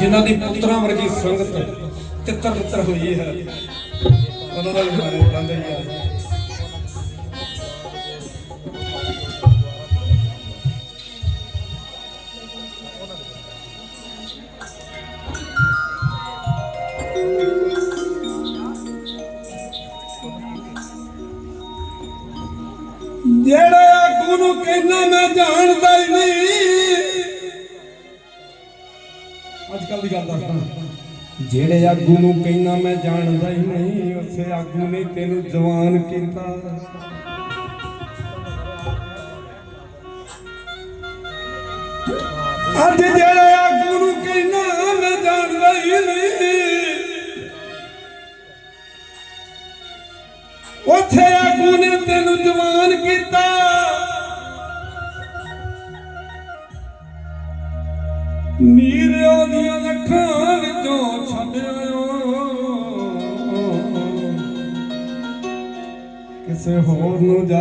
ਜਿਨ੍ਹਾਂ ਦੀ ਪੁੱਤਰਾਂ ਵਰਗੀ ਸੰਗਤ ਤਿੱਤਰ ਤਿੱਤਰ ਹੋਈ ਹੈ। ਉਹਨਾਂ ਦਾ ਮਾਰੇ ਜਾਂਦੇ ਹੀ। ਆ ਜਿਹੜੇ ਆਗੂ ਨੂੰ ਕਹਿਣਾ ਮੈਂ ਜਾਣਦਾ ਹੀ ਨਹੀਂ। ਕੱਲ ਦੀ ਗੱਲ ਦੱਸਦਾ। ਜਿਹੜੇ ਆਗੂ ਨੂੰ ਕਹਿੰਦਾ ਮੈਂ ਜਾਣਦਾ ਹੀ ਨਹੀਂ, ਉਸੇ ਆਗੂ ਨੇ ਤੈਨੂੰ ਜਵਾਨ ਕੀਤਾ। ਅੱਜ ਜਿਹੜੇ ਆਗੂ ਨੂੰ ਕਹਿੰਦਾ ਮੈਂ ਜਾਣਦਾ ਹੀ ਨਹੀਂ, ਉਸੇ ਆਗੂ ਨੇ ਤੈਨੂੰ ਜਵਾਨ ਕੀਤਾ। ਨੀਰਿਆਂ ਦੀਆਂ ਅੱਖਾਂ ਵਿੱਚੋਂ ਛੱਡ ਆਇਓ ਕਿਸੇ ਹੋਰ ਨੂੰ ਜਾ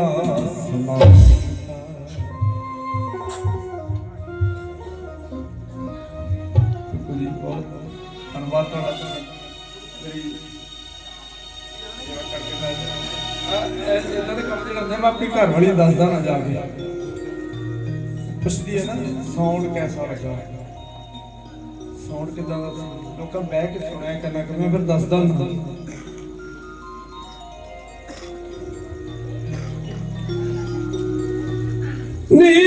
ਸਲਾਮ ਜੀ ਬਹੁਤ ਧੰਨਵਾਦ ਤੁਹਾਡਾ ਮੇਰੀ ਸੇਵਾ ਕਰਕੇ ਮੈਂ ਆ ਇਹ- ਇਹਨਾਂ ਦੇ ਕੰਮ ਜਿਹੜਾ ਹੁੰਦਾ ਮੈਂ ਆਪਣੀ ਘਰ ਵਾਲੀ ਦੱਸਦਾ ਨਾ ਜਾ ਕੇ। ਪੁੱਛਦੀ ਹੈ ਨਾ ਸਾਊਂਡ ਕੈਸਾ ਲੱਗਾ? ਸਾਊਂਡ ਕਿਦਾਂ ਦਾ ਸੀ? ਲੋਕਾਂ ਬਹਿ ਕੇ ਸੁਣਿਆ ਕਰਨਾ ਕਿ ਮੈਂ ਫਿਰ ਦੱਸਦਾ ਹੁੰਦਾ ਨੀਰਿਆਂ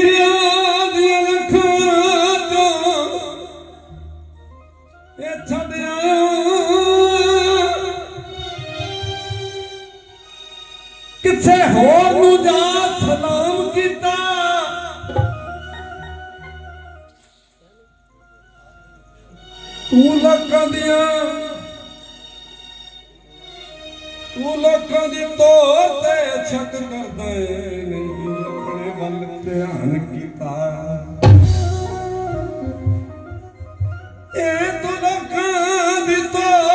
ਲੱਖਾਂ ਦੀਆਂ। ਤੂੰ ਲੱਖਾਂ ਦੀ ਤੋਰ ਤੇ ਛੱਕ ਕਰਦਾ ਨਹੀਂ ਆਪਣੇ ਵੱਲ ਧਿਆਨ ਕੀਤਾ। ਇਹ ਤੂੰ ਲੋਕਾਂ ਦੀ ਤੋਰ।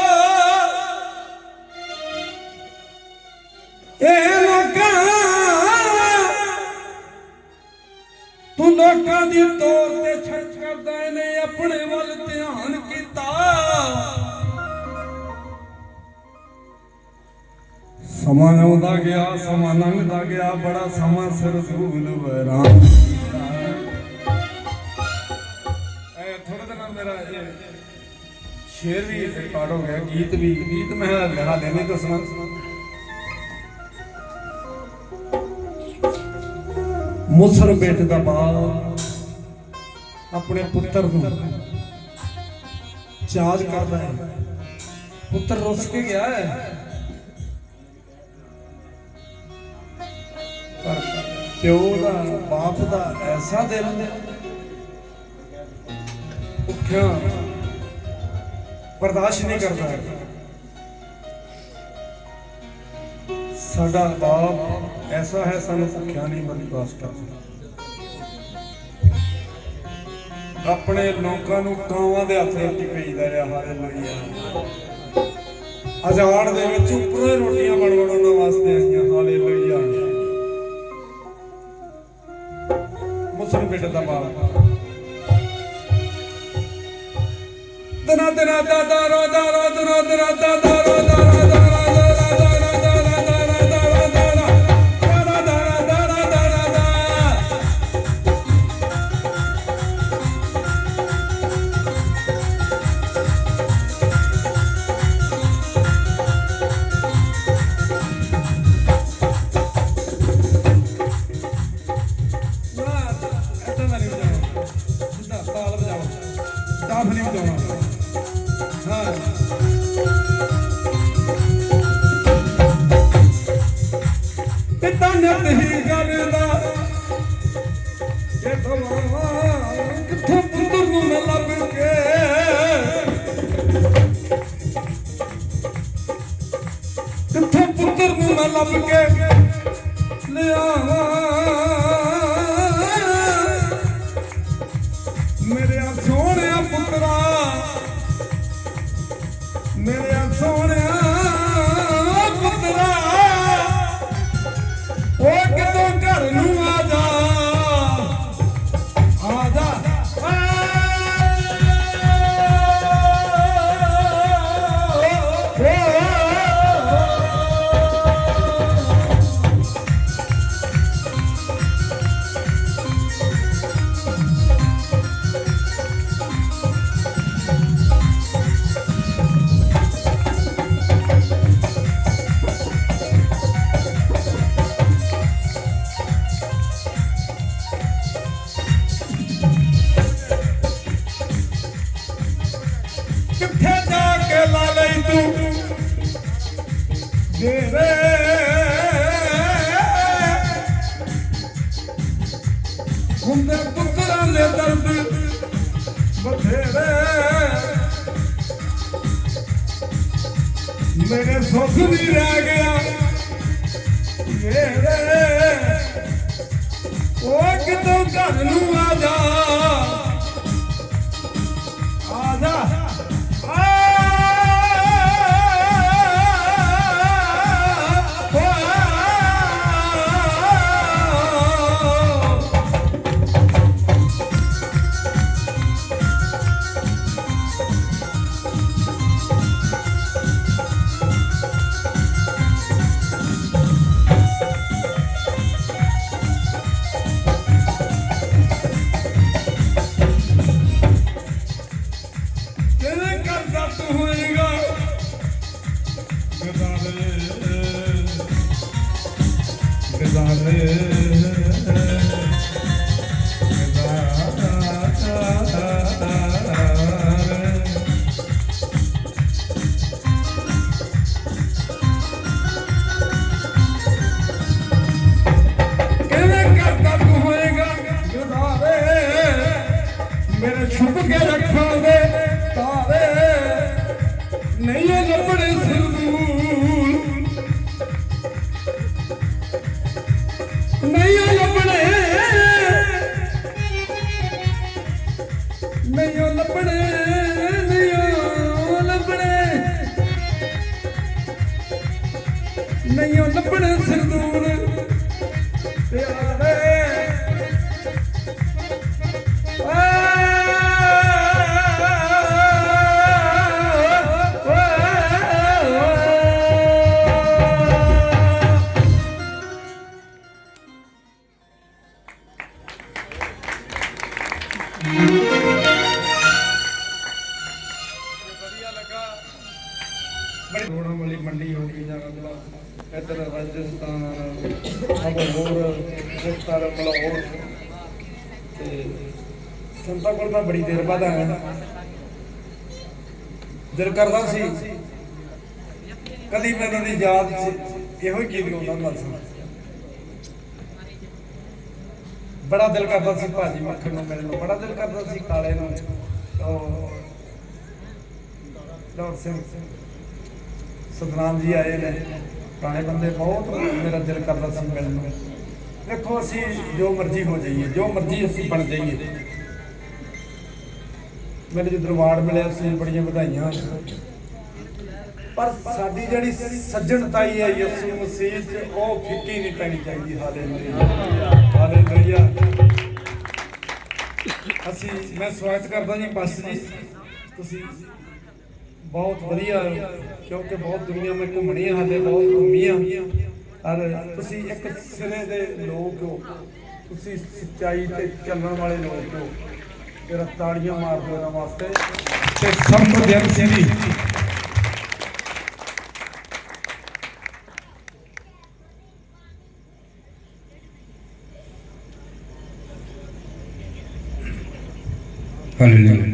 ਇਹ ਲੋਕਾਂ ਤੂੰ ਲੋਕਾਂ ਦੀ ਤੋਰ ਤੇ ਛੱਡ ਕਰਦਾ ਨੇ ਆਪਣੇ ਵੱਲ ਸਮਾਂ ਆਉਂਦਾ ਗਿਆ, ਸਮਾਂ ਲੰਘਦਾ ਗਿਆ, ਬੜਾ ਸਮਾਂ ਸਿਰ ਜ਼ੂਲ ਵਰਾਂ। ਐ ਥੋੜੇ ਦਿਨਾਂ ਮੇਰਾ ਇਹ ਸ਼ੇਰ ਵੀ ਰਿਕਾਰਡ ਹੋ ਗਿਆ, ਗੀਤ ਵੀ, ਗੀਤ ਮੈਂ ਹਾਲੇ ਨਹੀਂ ਦੱਸਣਾ ਮੁਸਰ ਬੇਟ ਦਾ ਬਾਪ ਆਪਣੇ ਪੁੱਤਰ ਨੂੰ ਯਾਦ ਕਰਦਾ ਹੈ। ਪੁੱਤਰ ਰੁੱਸ ਕੇ ਗਿਆ ਹੈ। ਪਿਓ ਦਾ, ਬਾਪ ਦਾ ਐਸਾ ਦਿਲ ਭੁੱਖਿਆ ਬਰਦਾਸ਼ਤ ਨਹੀਂ ਕਰਦਾ। ਸਾਡਾ ਬਾਪ ਐਸਾ ਹੈ, ਸਾਨੂੰ ਭੁੱਖਿਆ ਨਹੀਂ ਬਰਦਾਸ਼ਤ ਕਰਦਾ। ਆਪਣੇ ਲੋਕਾਂ ਨੂੰ ਕਾਵਾਂ ਦੇ ਹੱਥ ਰੋਟੀ ਭੇਜਦਾ ਰਿਹਾ ਹਾਲੇਲੂਇਆ ਅਜ਼ਾੜ ਦੇ ਵਿੱਚ ਉੱਪਰੋਂ ਰੋਟੀਆਂ ਬਣਵਾਉਣ ਵਾਸਤੇ ਆਈਆਂ। ਹਾਲੇ ਮੁਸਲਮ ਪਿੰਡ ਦਾ ਬਾਲ। ਦਿਨਾ ਦਿਨਾ ਦਾਦਾ ਰੋ ਦਾਦਾ ਦਿਨਾ ਦਿਨਾ ਦਾਦਾ ਰੋ ਕਿੱਥੋਂ ਪੁੱਤਰ ਨੂੰ ਲੱਭ ਕੇ। ਕਿੱਥੋਂ ਪੁੱਤਰ ਨੂੰ ਲੱਭ ਕੇ। ਲਿਆ ਕਿੱਥੇ ਜਾ ਕੇ ਲਾ ਲਈ ਤੂੰ? ਡੇਰੇ ਹੁੰਦੇ ਪੁੱਤਰਾਂ ਦੇ ਦਰਦ ਬਥੇਰੇ। ਮੇਰੇ ਸੁੱਖ ਵੀ ਰਹਿ ਗਿਆ। ਮੇਰੇ। ਉਹ ਕਿਤੋਂ ਘਰ ਨੂੰ ਆ ਜਾ। ਆ ਜਾ। ਛੁਪ ਕੇ ਰੱਖਾਂਗੇ ਤਾਰੇ ਨਹੀਂ ਇਹ ਲੱਭਣੇ ਸਿਰਦੂਲ ਨਹੀਂ ਇਹ ਲੱਭਣੇ। ਨਹੀਂ ਉਹ ਲੱਭਣੇ, ਨਹੀਂ ਉਹ ਲੱਭਣੇ। ਨਹੀਂ ਉਹ ਲੱਭਣੇ ਸਿਰਦੂਲ ਤੇ ਮੰਡੀ ਹੋ ਗਈ ਜਾਂ ਇੱਧਰ ਰਾਜਸਥਾਨ ਅਬੋਹਰ ਰਿਸ਼ਤਾਰ ਮਲਾਹੌਰ ਤੇ ਸੰਤਾਂ ਕੋਲ ਮੈਂ ਬੜੀ ਦੇਰ ਬਾਅਦ ਆਇਆ। ਦਿਲ ਕਰਦਾ ਸੀ। ਕਦੀ ਮੈਨੂੰ ਦੀ ਯਾਦ ਇਹੋ ਹੀ ਗੀਤ ਗਾਉਂਦਾ ਹੁੰਦਾ ਸੀ। ਬੜਾ ਦਿਲ ਕਰਦਾ ਸੀ ਭਾਜੀ ਮੱਖਣ ਨੂੰ ਮਿਲਣ ਨੂੰ। ਬੜਾ ਦਿਲ ਕਰਦਾ ਸੀ ਕਾਲੇ ਨੂੰ। ਉਹ ਦੌਰ ਸਿੰਘ। ਸਤਨਾਮ ਜੀ ਆਏ ਨੇ। ਪੁਰਾਣੇ ਬੰਦੇ ਬਹੁਤ ਮੇਰਾ ਦਿਲ ਕਰਦਾ ਸੀ ਮਿਲਣ ਨੂੰ। ਦੇਖੋ, ਅਸੀਂ ਜੋ ਮਰਜ਼ੀ ਹੋ ਜਾਈਏ, ਜੋ ਮਰਜ਼ੀ ਅਸੀਂ ਬਣ ਜਾਈਏ। ਮੈਨੂੰ ਜਦੋਂ ਰਿਵਾਰਡ ਮਿਲਿਆ ਸੀ ਬੜੀਆਂ ਵਧਾਈਆਂ। ਪਰ ਸਾਡੀ ਜਿਹੜੀ ਸੱਜਣਤਾਈ ਹੈ ਯਿਸੂ ਮਸੀਹ ਚ, ਉਹ ਫਿੱਕੀ ਨਹੀਂ ਪੈਣੀ ਚਾਹੀਦੀ। ਹਾਲੇਲੂਇਆ। ਹਾਲੇਲੂਇਆ। ਅਸੀਂ, ਮੈਂ ਸਵਾਗਤ ਕਰਦਾ ਜੀ ਪਾਸਟਰ ਜੀ। ਤੁਸੀਂ ਬਹੁਤ ਵਧੀਆ, ਕਿਉਂਕਿ ਬਹੁਤ ਦੁਨੀਆ ਮੈਂ ਘੁੰਮਣੀ ਆ, ਹਾਲੇ ਬਹੁਤ ਘੁੰਮੀ ਆ। ਔਰ ਤੁਸੀਂ ਇੱਕ ਸਿਰੇ ਦੇ ਲੋਕ ਹੋ। ਤੁਸੀਂ ਸੱਚਾਈ ਤੇ ਚੱਲਣ ਵਾਲੇ ਲੋਕ ਹੋ। ਤੇਰਾ ਤਾੜੀਆਂ ਮਾਰ ਦਿਓ ਇਹਨਾਂ ਵਾਸਤੇ। ਤੇ ਸੰਪਦਿਆਨ ਸਿੰਘ ਜੀ ਹਾਲੇਲੂਇਆ